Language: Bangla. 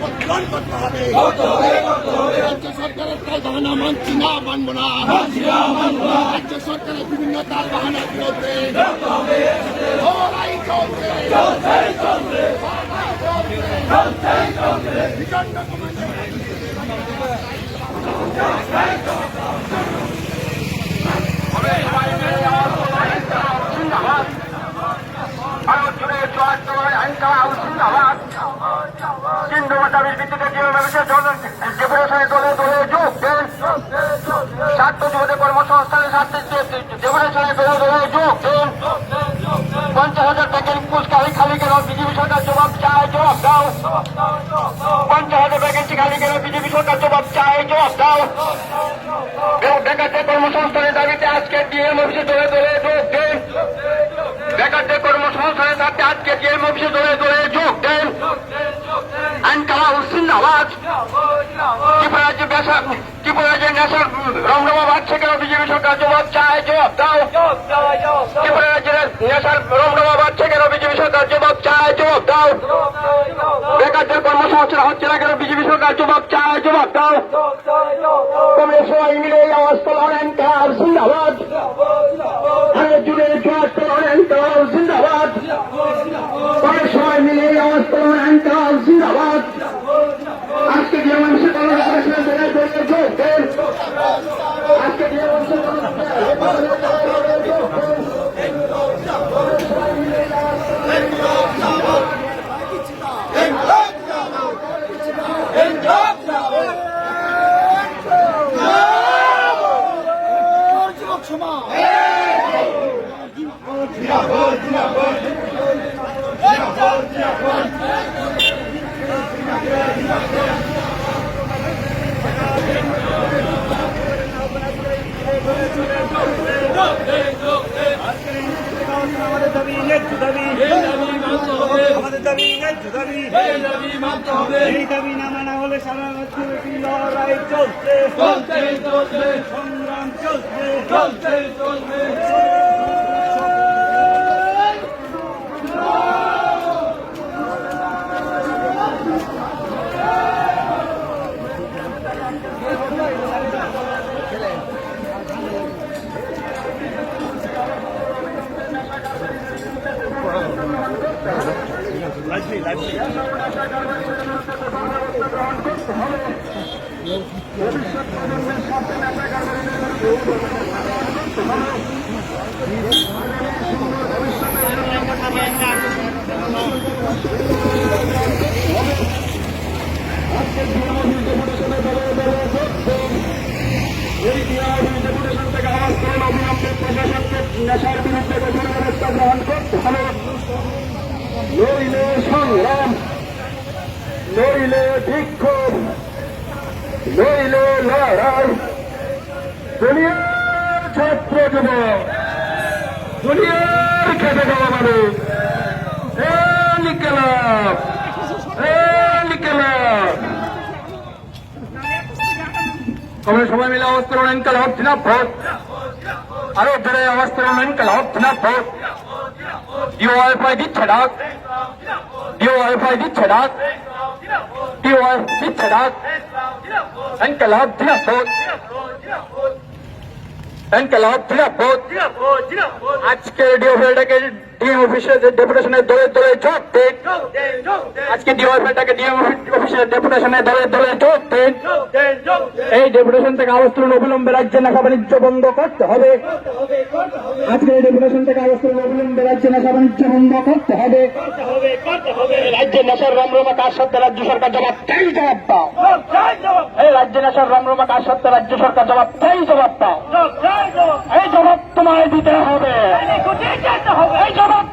প্রতিরোধ করতে হবে রাজ্য সরকারের তাল বাহানা মানছি না মানবো না রাজ্য সরকারের বিভিন্ন তাল বাহানার বিরুদ্ধে লড়াই চলছে লড়াই চলছে। বিচন্ন কমান্ডার ভারত জুড়ে চুয়াত্তর আইনকা জিন্দাবাদ কেন্দ্র দাবির ভিত্তিতে যে ব্যবসা ডেপুটেশনে দলে দলে যোগ স্বার্থ যুবদের কর্মসংস্থানের স্বার্থে ডেপুটেশনে দলে দলে যোগ পঞ্চাশ হাজার প্যাকেট পুষ্কারি খালি কেন বিজেপি সরকার জবাব চায়, জবাব দাও। পঞ্চাশ হাজার ভ্যাকেন্সি খালি কেন বিজেপি সরকার জবাব চায়, জবাব দাও। বেকারদের কর্মসংস্থানের দাবিতে আজকে ডিএম অফিসে দলে দলে যোগ বেকারদের কর্মসংস্থানের সাথে আজকে ডিএম অফিসে দলে জিন্দাবাদ ত্রিপুরা রাজ্যে বেসা ত্রিপুরা রাজ্যের নেশার? রমরমা বাড়ছে কেন বিজেপি সরকার জবাব চায়, জবাব দাও। ত্রিপুরা রাজ্যের নেশার রমরমা বাড়ছে কেন বিজেপি সরকার জবাব চায়, জবাব দাও। বেকারদের কর্মসংস্থান হচ্ছে না কেন? বিজেপি সরকার জবাব চায়, জবাব দাও। তোমরা সবাই মিলে এই আওয়াজ তোলেন কার জিন্দাবাদ। ভারত জুড়ে জোয়ার তোলেন কার জিন্দাবাদ। সবাই মিলে এই আওয়াজ তোলেন কার জিন্দাবাদ আজকে যে মানুষের কর্মসংস্থান ধরে ধরে যোগ দেন আজকে যে মানুষের যুবক সমাজ আমাদের দাবি ন্যায্য দাবি আমাদের দাবি ন্যায্য দাবি এই দাবি না মানা হলে সারা লড়াই চলছে সংগ্রাম চলছে। নেশার বিরুদ্ধে কঠোর ব্যবস্থা গ্রহণ করতে হবে নইলে সংগ্রাম নইলে বিক্ষোভ নইলে লড়াই। দুনিয়ার ছাত্র যুবক, দুনিয়ার খেতে যাওয়া মানুষ। লিখলাম লিখলাম তোমরা সবাই মিলে অবস্থান ইনকালাব জিনাফত আরও ধরে অবস্থান ইনকালাব জিনাফত ডিওয়াইফাই দিচ্ছে ডাক ডিওয়াইফাই দিচ্ছে ডাক ডিওয়াই দিচ্ছে ডাক ইনকালাব জিনাফত আজকে ডিওফাইটাকে ডিএম অফিসে ডেপুটেশনের দলে দলে যোগ দেন। আজকে ডিওফাইটাকে ডিএম অফিসের ডেপুটেশনের দলে দলে যোগ দেন। এই ডেপুটেশন থেকে আবস্ত্রণ অবিলম্বে রাজ্যে নেশা বাণিজ্য বন্ধ করতে হবে। আজকে এই ডেপুটেশন থেকে আবস্ত্রণ অবিলম্বে রাজ্যে নেশা বাণিজ্য বন্ধ করতে হবে। রাজ্যের নেশার রমরমা কার সত্ত্বে রাজ্য সরকার জবাব? চাই জবাব দাও। এই রাজ্যে নেশার রমরমা কার সত্ত্বে রাজ্য সরকার জবাব? চাই জবাব দাও। এই জবাব। তোমায় দিতে হবে। এই জবাব